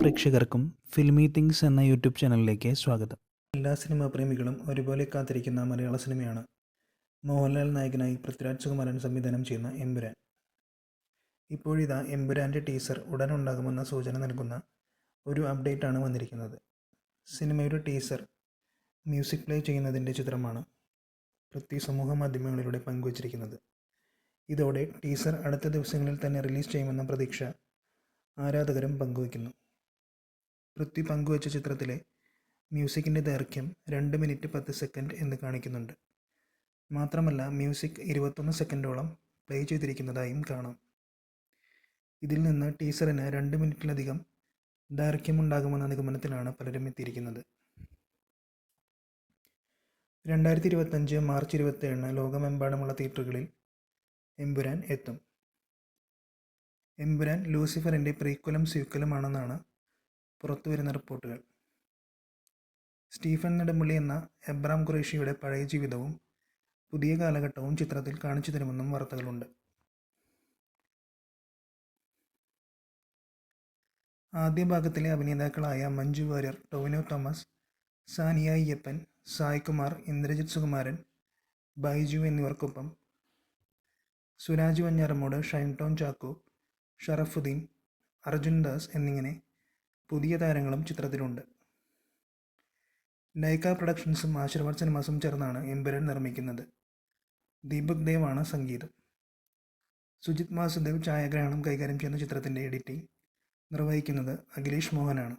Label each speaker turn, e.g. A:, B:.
A: പ്രേക്ഷകർക്കും filmy things എന്ന YouTube ചാനലിലേക്ക് സ്വാഗതം. എല്ലാ സിനിമാ പ്രേമികളും ഒരുപോലെ കാത്തിരിക്കുന്ന മലയാള സിനിമയാണ്. മോഹൻലാൽ നായകനായി പൃഥ്വിരാജ് സുകുമാരൻ സംവിധാനം ചെയ്യുന്ന എമ്പുരാൻ. ഇപ്പോഴിതാ എമ്പുരാന്റെ ടീസർ ഉടൻ ഉണ്ടാകുമെന്ന സൂചന നൽകുന്ന ഒരു അപ്ഡേറ്റാണ് വന്നിരിക്കുന്നത്. സിനിമയുടെ ടീസർ മ്യൂസിക് പ്ലേ ചെയ്യുന്നതിന്റെ ചിത്രമാണ് പൃഥ്വി സമൂഹ മാധ്യമങ്ങളിലൂടെ പങ്കുവച്ചിരിക്കുന്നത്. ഇതോടെ ടീസർ അടുത്ത ദിവസങ്ങളിൽ തന്നെ റിലീസ് ചെയ്യുമെന്ന പ്രതീക്ഷ ആരാധകരും പങ്കുവയ്ക്കുന്നു. പൃഥ്വി പങ്കുവച്ച ചിത്രത്തിലെ മ്യൂസിക്കിന്റെ ദൈർഘ്യം രണ്ട് മിനിറ്റ് പത്ത് സെക്കൻഡ് എന്ന് കാണിക്കുന്നുണ്ട്. മാത്രമല്ല മ്യൂസിക് ഇരുപത്തൊന്ന് സെക്കൻഡോളം പ്ലേ ചെയ്തിരിക്കുന്നതായും കാണാം. ഇതിൽ നിന്ന് ടീസറിന് രണ്ട് മിനിറ്റിലധികം ദൈർഘ്യമുണ്ടാകുമെന്ന നിഗമനത്തിലാണ് പലരും എത്തിയിരിക്കുന്നത്. രണ്ടായിരത്തി ഇരുപത്തഞ്ച് മാർച്ച് ഇരുപത്തേഴിന് ലോകമെമ്പാടുമുള്ള തിയേറ്ററുകളിൽ എമ്പുരാൻ എത്തും. എമ്പുരാൻ ലൂസിഫറിന്റെ പ്രീക്വലും സ്യൂക്കലുമാണെന്നാണ് പുറത്തുവരുന്ന റിപ്പോർട്ടുകൾ. സ്റ്റീഫൻ നെടുമ്പള്ളി എന്ന എബ്രാം ഖുറേഷിയുടെ പഴയ ജീവിതവും പുതിയ കാലഘട്ടവും ചിത്രത്തിൽ കാണിച്ചു തരുമെന്നും വാർത്തകളുണ്ട്. ആദ്യ ഭാഗത്തിലെ അഭിനേതാക്കളായ മഞ്ജു വാര്യർ ടോവിനോ തോമസ് സാനിയ അയ്യപ്പൻ സായ് കുമാർ ഇന്ദ്രജിത് സുകുമാരൻ ബൈജു എന്നിവർക്കൊപ്പം സുരാജ് വഞ്ഞാറമ്മോട് ഷൈൻടോൺ ചാക്കോ ഷറഫുദ്ദീൻ അർജുൻ ദാസ് എന്നിങ്ങനെ പുതിയ താരങ്ങളും ചിത്രത്തിലുണ്ട്. ലൈക്ക പ്രൊഡക്ഷൻസും ആശീർവാദ് സിനിമാസും ചേർന്നാണ് എമ്പുരാൻ നിർമ്മിക്കുന്നത്. ദീപക് ദേവ് ആണ് സംഗീതം. സുജിത് വാസുദേവ് ഛായാഗ്രഹണം കൈകാര്യം ചെയ്യുന്ന ചിത്രത്തിന്റെ എഡിറ്റിംഗ് നിർവഹിക്കുന്നത് അഖിലേഷ് മോഹനാണ്.